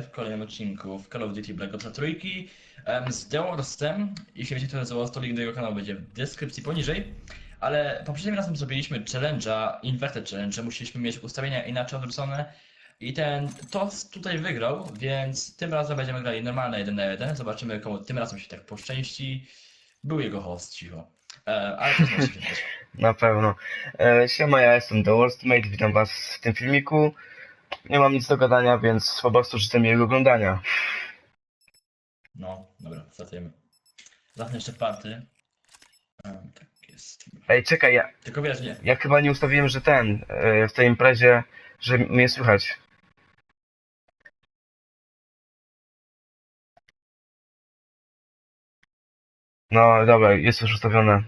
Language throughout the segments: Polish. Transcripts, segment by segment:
w kolejnym odcinku w Call of Duty Black Ops 3 em, z The. Jeśli wiecie, kto to jest to link do jego kanału będzie w deskrypcji poniżej. Ale poprzednim razem zrobiliśmy challenge'a, inverted challenge, musieliśmy mieć ustawienia inaczej odwrócone. I ten TOS tutaj wygrał, więc tym razem będziemy grali normalne 1 na 1. Zobaczymy, komu tym razem się tak poszczęści. Był jego host, cicho. E, ale to znaczy. Na pewno. E, siema, ja jestem The Worstmate, witam was w tym filmiku. Nie mam nic do gadania, więc po prostu życzę miłego oglądania. No, dobra, startujemy. Zacznę jeszcze party. Um, tak jest. Ej, czekaj, ja, Tylko wiesz, nie. ja chyba nie ustawiłem, że ten, e, w tej imprezie, że mnie słychać. No, dobra, jest już ustawione.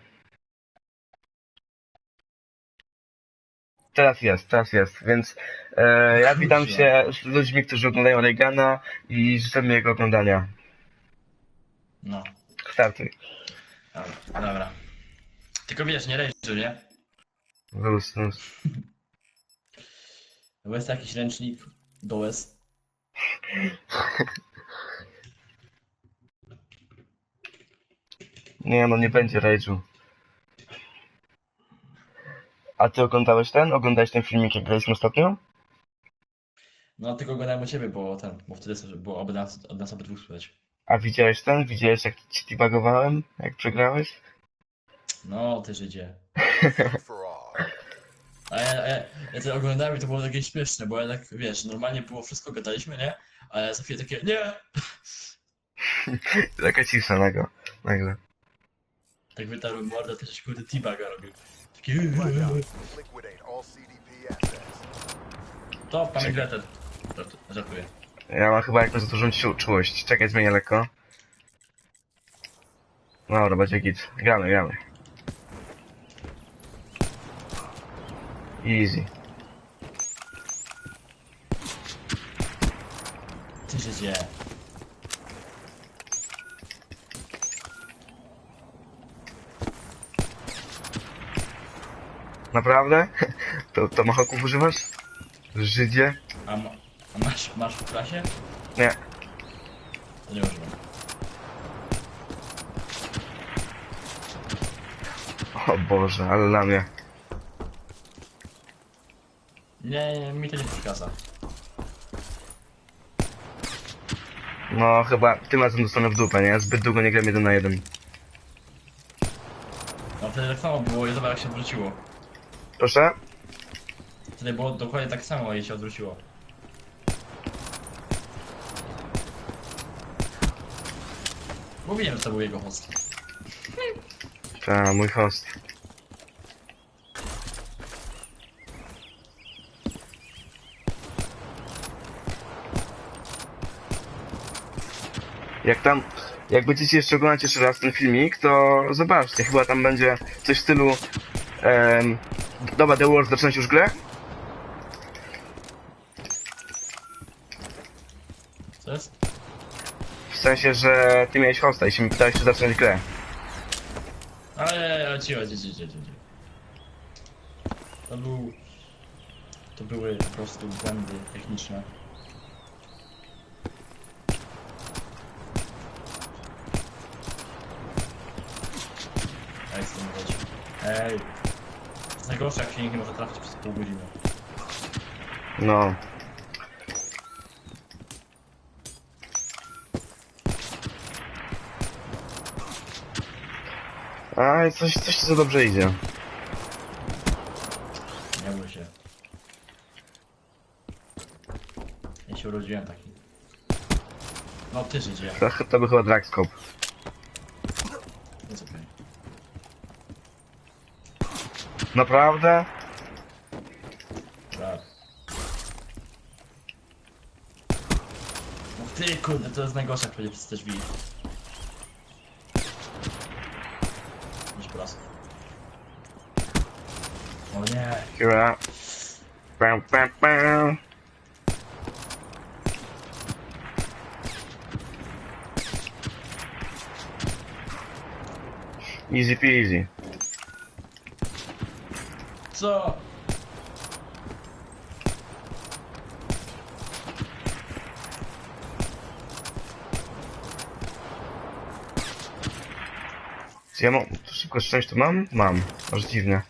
Teraz jest, teraz jest, więc e, ja witam się z ludźmi, którzy oglądają Reagana i życzę miłego oglądania. No, Startuj. dobra. dobra. Tylko wiesz, nie rejżu, nie? Luz, luz. Jest jakiś ręcznik do łez. Nie, no nie będzie rage'u. A ty oglądałeś ten? Oglądałeś ten filmik, jak graliśmy ostatnio? No, tylko gadałem o ciebie, bo ten, bo wtedy było od nas, od nas obydwu słychać. A widziałeś ten? Widziałeś jak ci debugowałem? Jak przegrałeś? No, ty Żydzie. A ja, a ja, ja to oglądałem i to było takie śmieszne, bo ja tak, wiesz, normalnie było wszystko, gadaliśmy, nie? Ale za chwilę takie, nie! Taka cisza nago, nagle. Tak wytarłem mordę, też kurde T-baga robił. Taki, to pan Gretel. Żartuję. Ja mam chyba jakąś za dużą czu- czułość. Czekaj, zmienię lekko. Dobra, będzie git. Gramy, gramy. Easy. Ty Żydzie. Naprawdę? To, to machoków używasz? Żydzie? A, ma, a masz, masz w klasie? Nie. To nie używam. O Boże, ale dla mnie. Nie, nie, mi to nie przeszkadza. No chyba tym razem dostanę w dupę, nie? Zbyt długo nie gram jeden na jeden. No wtedy tak samo było i zobacz jak się odwróciło. Proszę? Wtedy było dokładnie tak samo i się odwróciło. Mówiłem, że to był jego host. Ta, mój host. Jak tam, jak będziecie jeszcze oglądać jeszcze raz ten filmik, to zobaczcie, chyba tam będzie coś w stylu em, Dobra, The Wars, zaczynać już grę? Co jest? W sensie, że ty miałeś hosta i się mi pytałeś, czy zacząć grę. Ale cicho, cicho, cicho, cicho. To był... To były po prostu błędy techniczne. Ej, z tym chodzi. Ej! To jest najgorsze, jak się nikt nie może trafić przez pół godziny. No. A, coś, coś ci za dobrze idzie. Nie bój się. Ja się urodziłem taki. No ty Żydzie. To, to by chyba Dragscope. Naprawdę? Tak. No ty kurde, to jest najgorsze, jak będzie przez te drzwi. Idź po raz. O nie. Kira. Pam, pam, pam. Easy peasy. co? Ja mam... To szybko coś mam? Mam. Aż dziwnie.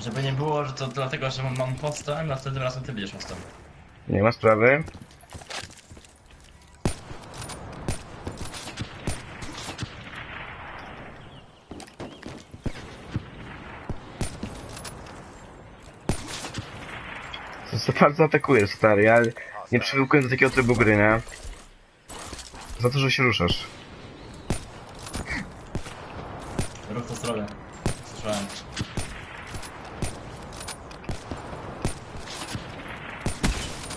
Żeby nie było, że to dlatego, że mam postę, następnym razem ty będziesz postą. Nie ma sprawy. Za bardzo atakujesz, stary. Ja nie przywykłem do takiego trybu gry, nie? Za to, że się ruszasz. Ruch to zdrowie. Słyszałem.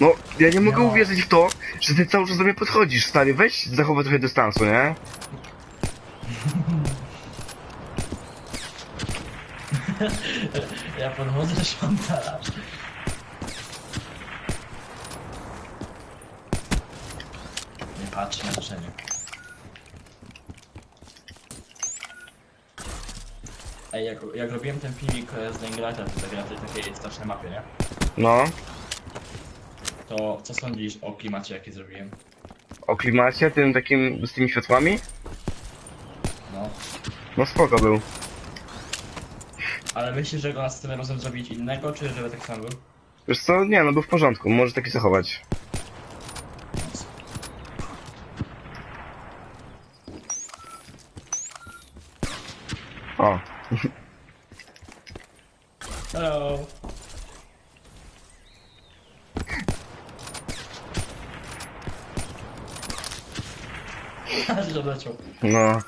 No, ja nie mogę No. uwierzyć w to, że ty cały czas do mnie podchodzisz, stary. Weź, zachowaj trochę dystansu, nie? Ja podchodzę szantaż. Nie patrz na życzenie. Ej, jak, robiłem ten filmik e, z Dying Lighta, to zagrałem na tej takiej strasznej mapie, nie? No. To co sądzisz o klimacie, jaki zrobiłem? O klimacie, tym takim, z tymi światłami? No. No spoko był. Ale myślisz, że go następnym razem zrobić innego, czy żeby tak samo był? Wiesz co, nie, no był w porządku, może taki zachować. O, Hello! Aż odleciał. no.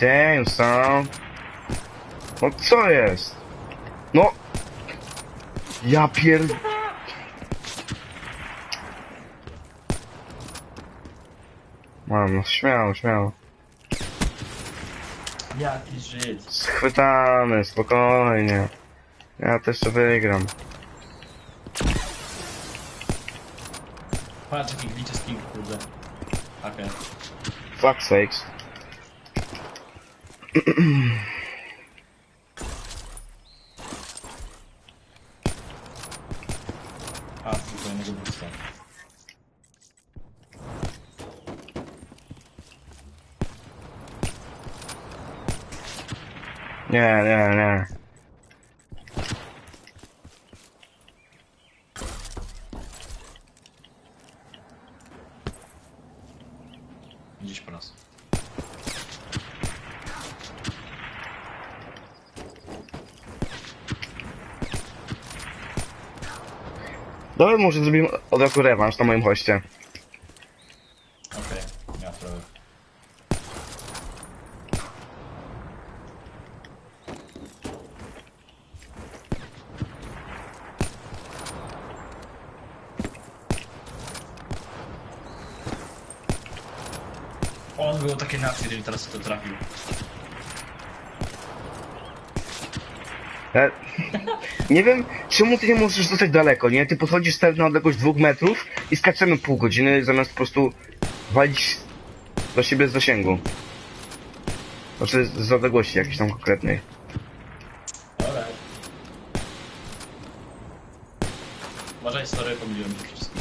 Damn, son. No co jest? No. Ja pier... Mam, no śmiało, śmiało. Jaki Żyd. Schwytany, spokojnie. Ja też to wygram. Patrz jaki glitch z kurde. Okej. Fuck sakes. A, tylko jednego boosta. Nie, nie, nie. Gdzieś po raz. Dobra, może zrobimy od razu rewanż na moim hoście. Okej, nie ma sprawy. On był takie nacje, gdyby teraz to trafił. Ja... Nie wiem, czemu ty nie możesz zostać daleko, nie? Ty podchodzisz stary na odległość dwóch metrów i skaczemy pół godziny, zamiast po prostu walić do siebie z zasięgu. Znaczy z odległości jakiejś tam konkretnej. Alright. Uważaj, sorry, pomyliłem wszystko.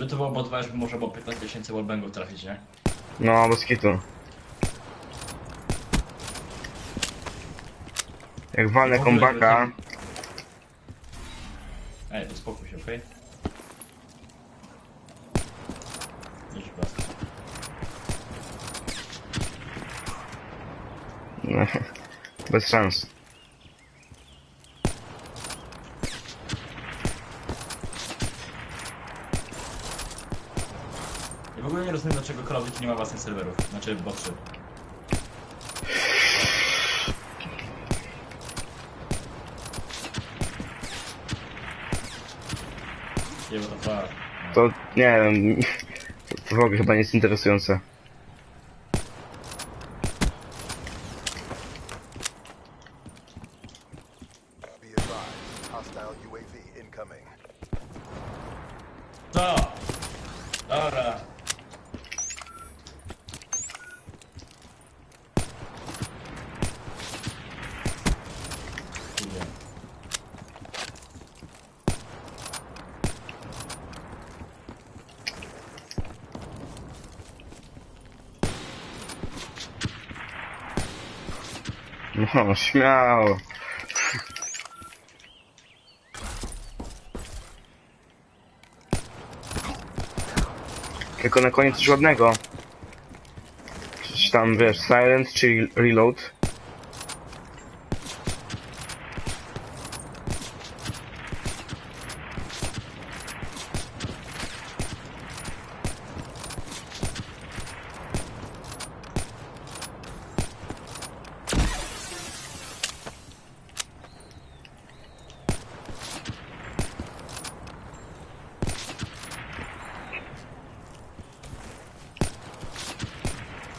Gdyby to było bot 2, już by było 15 tysięcy wallbangów trafić, nie? No, bez kitu. Jak walnę W ogóle, kombaka... Ej, to spokój się, okej? Idź las. Bez szans. W ogóle nie rozumiem dlaczego Call of Duty nie ma własnych serwerów, znaczy boxów. Nie, to. To nie wiem. To w ogóle chyba nie jest interesujące. Śmiało. Tylko na koniec coś ładnego. Coś tam, wiesz, silent czy reload.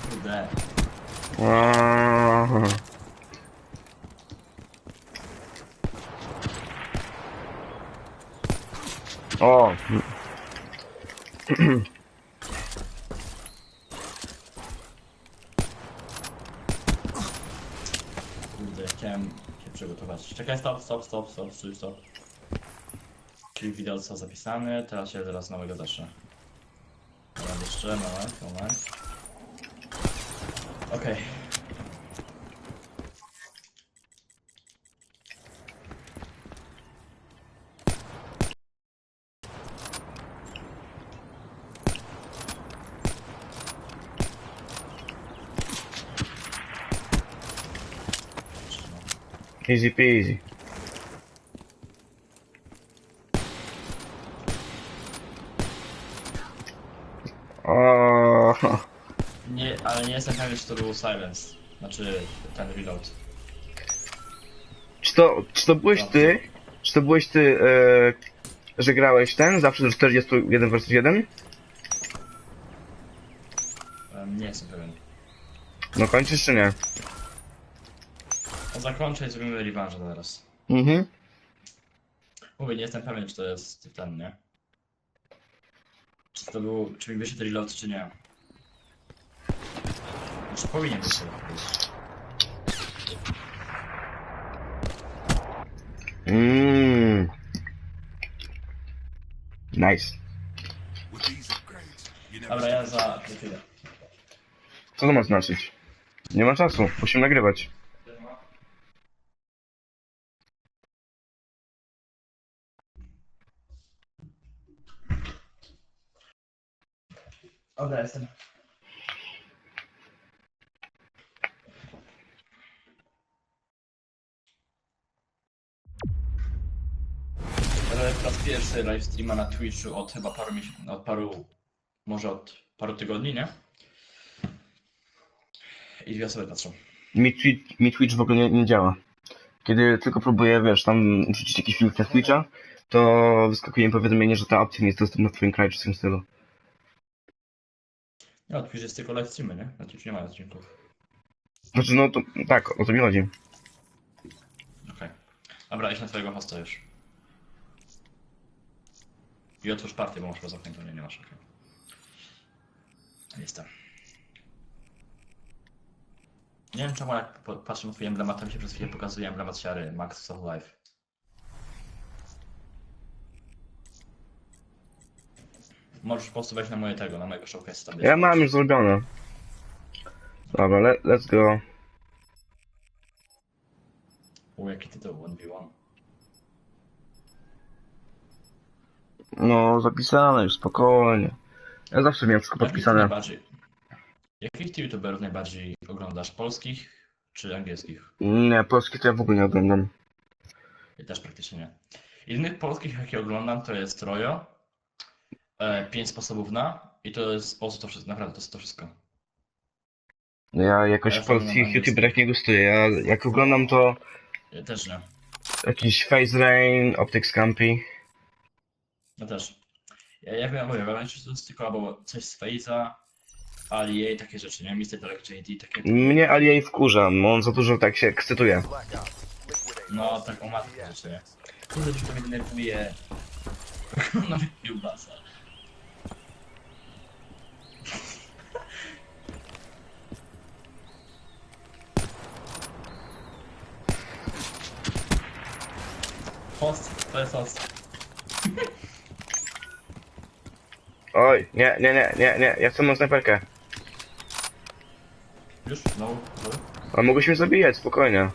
Kurde. Aaaa. O! Kurde, chciałem się przygotować. Czekaj, stop, stop, stop, stop, stop, stop. Czyli wideo został zapisany, teraz się teraz nowego zacznę. Moment, jeszcze, moment, moment. Okej. Easy peasy. O, Nie, ale nie jestem pewien, czy to był silence. Znaczy, ten reload. czy to, czy to byłeś ty? Czy to byłeś ty, e, że grałeś ten zawsze do 41 vs 1? Em, Nie jestem pewien. No kończysz czy nie? Zakończę i zrobimy revanche zaraz. Mhm. Mówię, nie jestem pewien, czy to jest ten, nie? Czy to był, czy mi wyszedł reload, czy nie. Znaczy powinien być. Mmm. Nice. Dobra, ja za chwilę. Co to ma znaczyć? Nie ma czasu, musimy nagrywać. Dobra, jestem. Robię po raz pierwszy live streama na Twitchu od chyba paru miesięcy, od paru, może od paru tygodni, nie? I dwie osoby patrzą. Mi, Twitch, mi Twitch w ogóle nie, nie działa. Kiedy tylko próbuję, wiesz, tam wrzucić jakiś film na Twitcha, to wyskakuje mi powiadomienie, że ta opcja nie jest dostępna w twoim kraju czy w tym stylu. No, Twitch jest tylko live streamy, nie? Na Twitchu nie ma odcinków. Znaczy, no to tak, o to mi chodzi. Okej. Dobra, idź na twojego hosta już. I otwórz partię, bo masz chyba zamkniętą, nie, nie masz, okej. Jestem. Nie wiem czemu jak patrzę na twój emblemat, to mi się przez chwilę pokazuje emblemat siary, Max of Life. Możesz po prostu wejść na moje tego, na mojego showcase tam Ja mam już zrobione. Dobra, le, let's go. U, jaki tytuł, 1v1. No, zapisane już, spokojnie. Ja zawsze miałem wszystko podpisane. Jakich ty youtuberów najbardziej oglądasz? Polskich czy angielskich? Nie, polski to ja w ogóle nie oglądam. Ja też praktycznie nie. Innych polskich, jakie oglądam, to jest Rojo, Pięć sposobów na i to jest po to wszystko, naprawdę to jest to wszystko. Ja jakoś Ja polskich youtuberach nie gustuję. Ja jak oglądam to Ja też nie. jakiś Face Rain, Optic Scampy. Ja też. Ja, jak ja mówię, ja to jest tylko albo coś z Face'a, Ali, takie rzeczy, nie? Mr. Dark JD, takie... Mnie Ali jej wkurza, bo on za dużo tak się ekscytuje. No, tak CCTV matkę rzeczy, nie? Kurde, już to mnie denerwuje. Nawet kiełbasa. Host, to jest host. Oj, nie, nie, nie, nie, nie, ja chcę moją snajperkę. Już? No, no. A mogłeś mnie zabijać, spokojnie.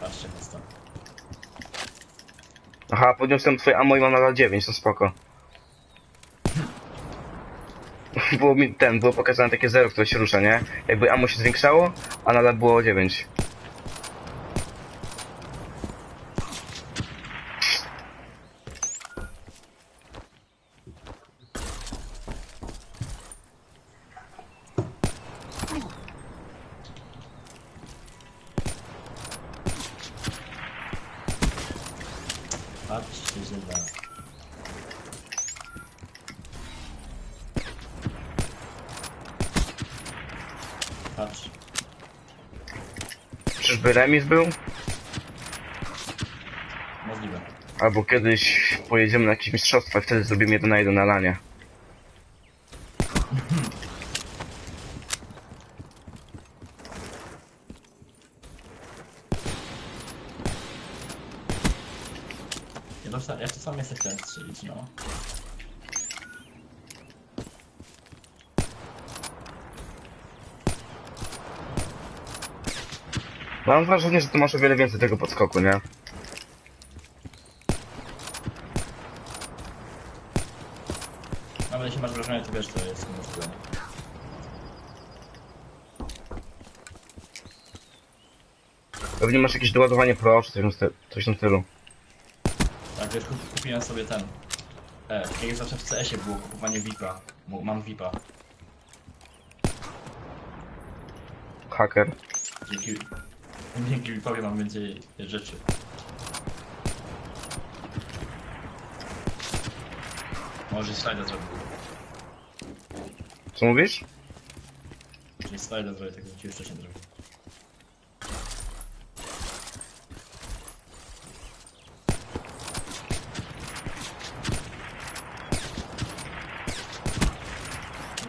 Patrzcie, hosta. Aha, podniosłem twoje ammo i mam nadal 9, to spoko. Było mi ten, było pokazane takie zero, które się rusza, nie? Jakby ammo się zwiększało, a nadal było 9. Patrzcie, że da. Patrz. Czyżby remis był? Możliwe. Albo kiedyś pojedziemy na jakieś mistrzostwa i wtedy zrobimy 1 na 1 na lanie. Ja to, sa- ja to sam jestem chciałem strzelić, no. Mam wrażenie, że tu masz o wiele więcej tego podskoku, nie? Nawet jeśli masz wrażenie, to wiesz, to jest możliwe. nie? Pewnie masz jakieś doładowanie pro, czy coś, coś w tym stylu. Tak, wiesz, kup- kupiłem sobie ten. E, jak zawsze w CS-ie było kupowanie VIP-a. Bo Mam VIP-a. Haker. Dzięki, dzięki VIP-owi mam więcej rzeczy. Może slajda zrobił. Co mówisz? Czyli slajda zrobię, tak jak ci już wcześniej zrobił.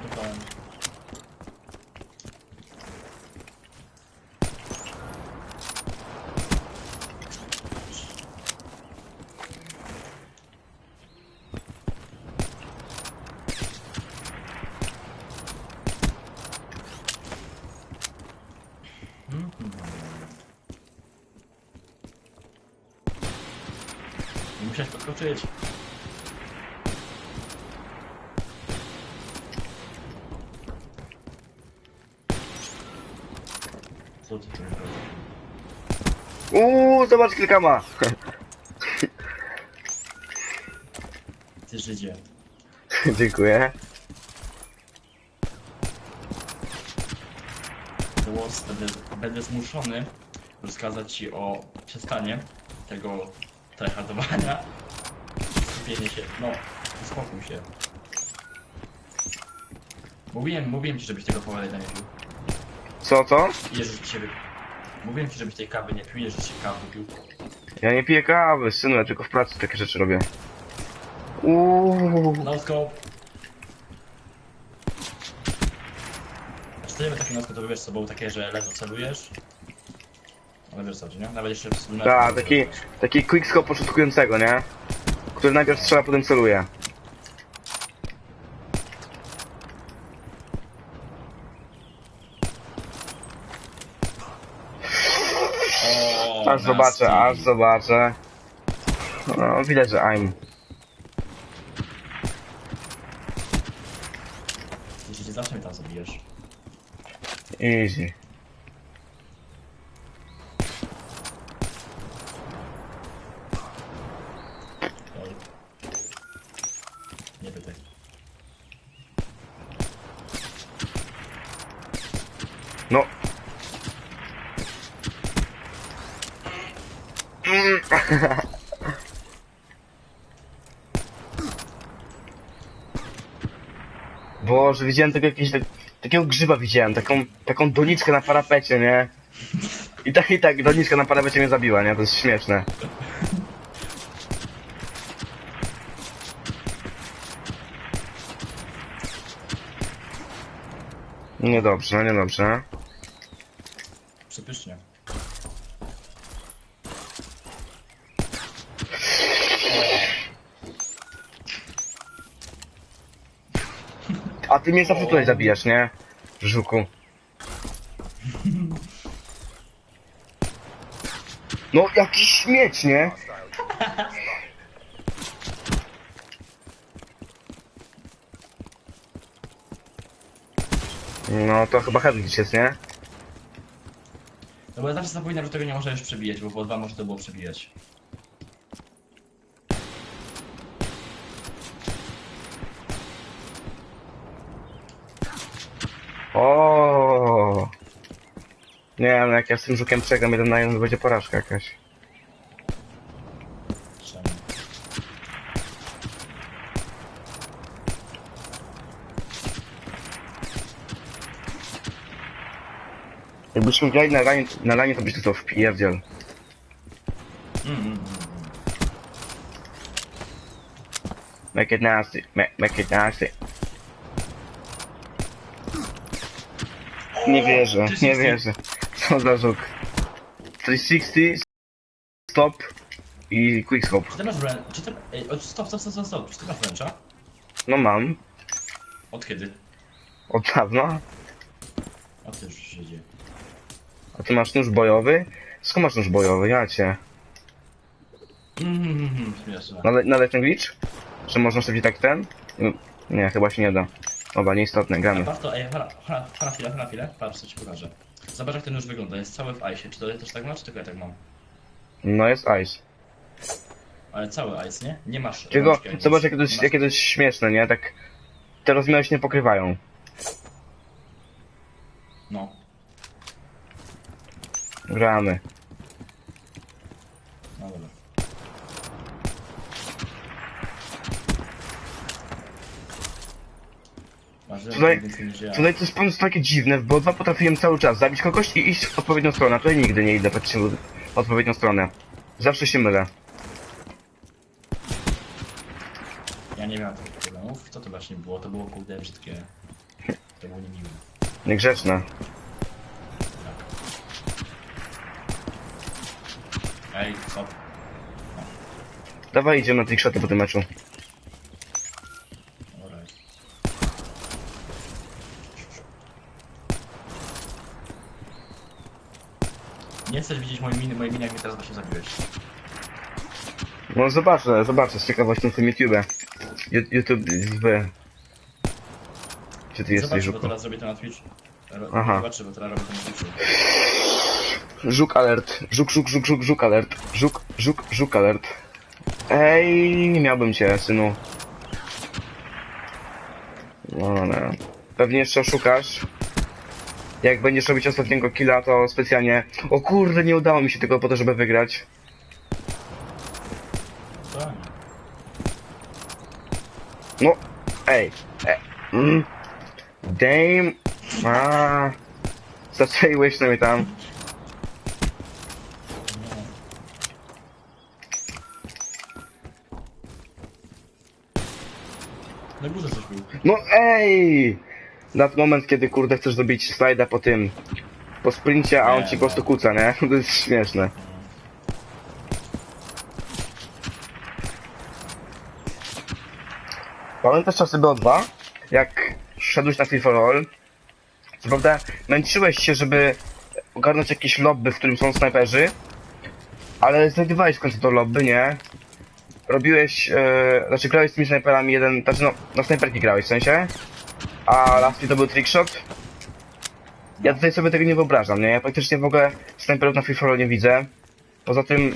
No to powiem. Podskoczyć. Co ty tu? Uuu, zobacz kilka ma. Ty Żydzie. Dziękuję. Wars będę, będę zmuszony rozkazać ci o przestanie tego tryhardowania. Skupienie się. No, uspokój się. Mówiłem, mówiłem ci, żebyś tego powalenia nie pił. Co, co? Jeżeli ci się wy... Mówiłem ci, żebyś tej kawy nie pił, jeżeli się kawy pił. Ja nie piję kawy, synu, ja tylko w pracy takie rzeczy robię. Uuu. No scope. Znaczy nie takie nosko, to wiesz co, było takie, że ledwo celujesz. Ale wiesz co, nie? Nawet jeszcze w sumie... Tak, taki, taki quickscope początkującego, nie? Który najpierw strzela, potem celuje. O, Aż zobaczę, nasty. aż zobaczę. No, widać, że I'm. Jeśli zawsze mnie tam zabijesz. Easy. Oj. Nie pytaj. No. Mm. Boże, widziałem tego jakiegoś, tak, takiego grzyba widziałem, taką, taką doniczkę na parapecie, nie? I tak, i tak, doniczka na parapecie mnie zabiła, nie? To jest śmieszne. Niedobrze, niedobrze. A ty mnie zawsze tutaj zabijasz, nie? Żuku. No, jakiś śmieć, nie? No, to chyba Hedwig jest, nie? No bo ja zawsze zapominam, że tego nie można już przebijać, bo po dwa może to było przebijać. O. Nie wiem, jak ja z tym żukiem przegram jeden na jeden, to będzie porażka jakaś. Jakbyśmy grali na lanie, na lanie to byś to wpierdziel. Mm, mm, mm. Make it nasty, make, make it nasty. Nie wierzę, nie 360. wierzę. Co za żuk. 360, stop i quickscope. Czy ty masz wręcz... Czy ty... Ej, o, stop, stop, stop, stop. Czy ty masz wręcza? No mam, Od kiedy? od dawna. A ty już się dzieje. A ty masz nóż bojowy? Skąd masz nóż bojowy? Ja cię. Mm, śmieszne. Nale glitch? Że można sobie tak ten? Nie, chyba się nie da. Dobra, nieistotne, gramy. Patrz to, ej, hala, hala, hala chwilę, hala chwilę. Patrz, co ci pokażę. Zobacz jak ten nóż wygląda, jest cały w ice. Czy to też tak ma, czy tylko ja tak mam? No jest ice. Ale cały ice, nie? Nie masz Tylko, rączki zobacz jakie to, jest, masz- jakie to jest śmieszne, nie? Tak, te rozmiary się nie pokrywają. No. Gramy. No dobra. Tutaj- więcej niż ja. Tutaj to jest po prostu takie dziwne, bo dwa potrafiłem cały czas zabić kogoś i iść w odpowiednią stronę, tutaj nigdy nie idę praktycznie w odpowiednią stronę. Zawsze się mylę. Ja nie miałem takich problemów. Co to właśnie było? To było kurde brzydkie. To było niemiłe. Niegrzeczne. Tak. Ej, co? Dawaj idziemy na trickshoty po tym meczu. Alright. Nie chcesz widzieć mojej miny, mojej miny, jak mnie teraz właśnie zabiłeś. No zobaczę, zobaczę z ciekawością w tym YouTube. Ju- YouTube w... Gdzie ty jesteś, Zobacz, bo Żuku? teraz zrobię to na Twitch. Ro- Aha. Zobaczy, bo teraz robię to na Twitchu. Żuk alert. Żuk, żuk, żuk, żuk, żuk alert. Żuk, żuk, żuk alert. Ej, nie miałbym cię, synu. No, no. Pewnie jeszcze oszukasz. Jak będziesz robić ostatniego killa, to specjalnie... O kurde, nie udało mi się tego po to, żeby wygrać. No, ej. E, mm. Damn. A. Zastrzeliłeś mnie tam. Na górze coś był. No ej! Na ten moment, kiedy kurde chcesz zrobić slajda po tym, po sprincie, a on Nie, ci po prostu no. kuca, nie? To jest śmieszne. Pamiętasz czasy BO2? Jak szedłeś na Free for All? Co prawda męczyłeś się, żeby ogarnąć jakieś lobby, w którym są snajperzy, ale znajdowałeś w końcu to lobby, nie? Robiłeś, e, znaczy grałeś z tymi snajperami jeden, znaczy no, na snajperki grałeś w sensie, a last to był trickshot. Ja tutaj sobie tego nie wyobrażam, nie? Ja praktycznie w ogóle snajperów na Free for All nie widzę. Poza tym,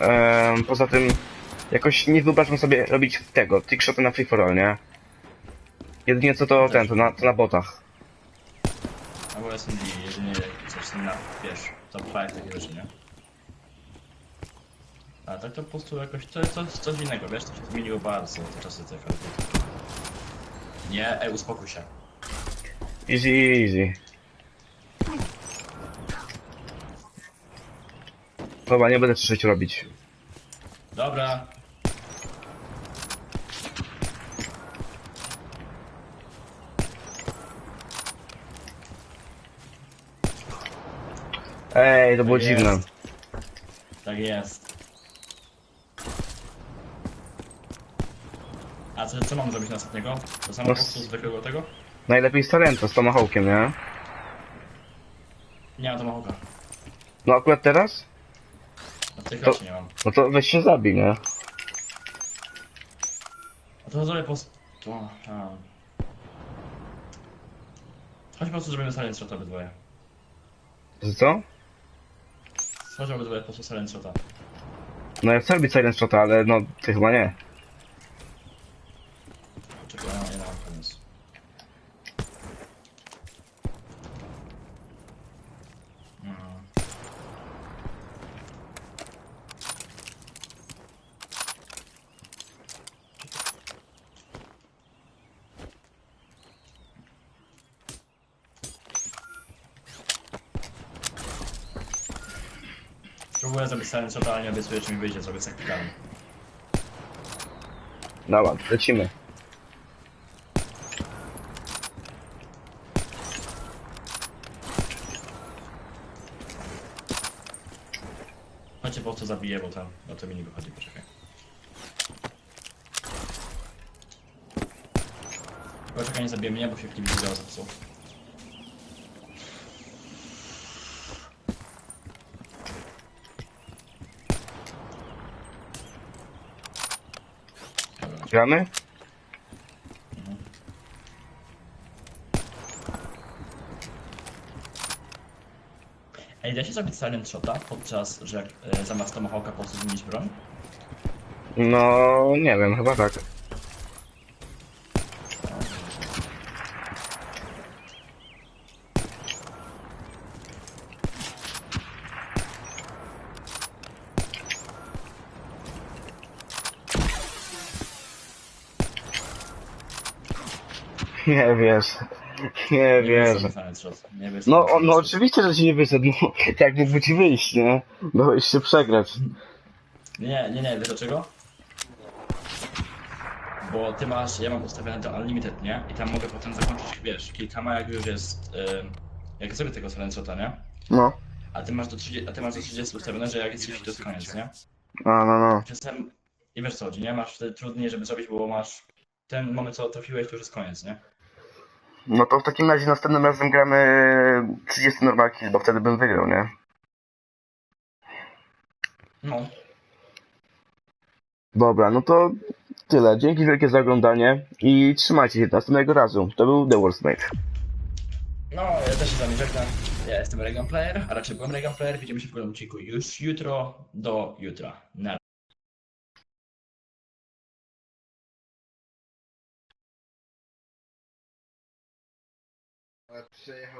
em, poza tym, jakoś nie wyobrażam sobie robić tego, trickshoty na Free for All, nie? Jedynie co to ten, to na, to na botach. Albo SMD, jedynie coś na, wiesz, top 5 takie rzeczy, nie? A tak to po prostu jakoś to jest coś, coś innego, wiesz, to się zmieniło bardzo te czasy Duty. Nie, ej, uspokój się. Easy, easy. Dobra, nie będę trzeć robić. Dobra. Ej, to było jest. dziwne. Tak jest. Co, co mam zrobić następnego? To samo No po prostu s- zwykłego tego? Najlepiej z Talento, z Tomahawkiem, nie? Nie mam Tomahawka. No akurat teraz? A tej To- nie mam. No to weź się zabij, nie? A to zrobię po prostu... A. Chodź po prostu zrobimy silent shota obydwoje. Że co? Chodź obydwoje po prostu silent shota. No ja chcę robić Silent Shota, ale no, ty chyba nie. Czekaj, ja nie mam pomysłu. Mm. Próbuję zrobić silent shota, ale nie obiecuję, czy mi wyjdzie, zrobię sekretarny. Dobra, lecimy. Chodźcie po prostu zabiję, bo tam, no to mi nie wychodzi, poczekaj. Poczekaj, nie zabiję mnie, bo się klip wideo zepsuł. Gramy? Ej, da się zrobić silent shota podczas, że e, zamiast tomahawka po prostu zmienić broń? No, nie wiem, chyba tak. Nie wiesz. Nie wiesz. No, no oczywiście, że ci nie wyszedł. No, jak mógłby ci wyjść, nie? Dałeś się przegrać. Nie, nie, nie, wiesz dlaczego? Bo ty masz, ja mam ustawione to unlimited, nie? I tam mogę potem zakończyć, wiesz, kilkama jak już jest, jak zrobię tego silent shota, nie? No. A ty masz do 30, a ty masz do 30 ustawione, że jak jest 30 to jest koniec, nie? A, no, no. Czasem, i wiesz co chodzi, nie? Masz wtedy trudniej, żeby zrobić, bo masz ten moment, co trafiłeś, to już jest koniec, nie? No to w takim razie następnym razem gramy 30 normalki, bo wtedy bym wygrał, nie? No. Dobra, no to tyle. Dzięki wielkie za oglądanie i trzymajcie się do następnego razu. To był The Worst Mate. No, ja też się z wami żegnam. Ja jestem Regan Player, a raczej byłem Regan Player. Widzimy się w kolejnym odcinku już jutro do jutra. Na Przejechał po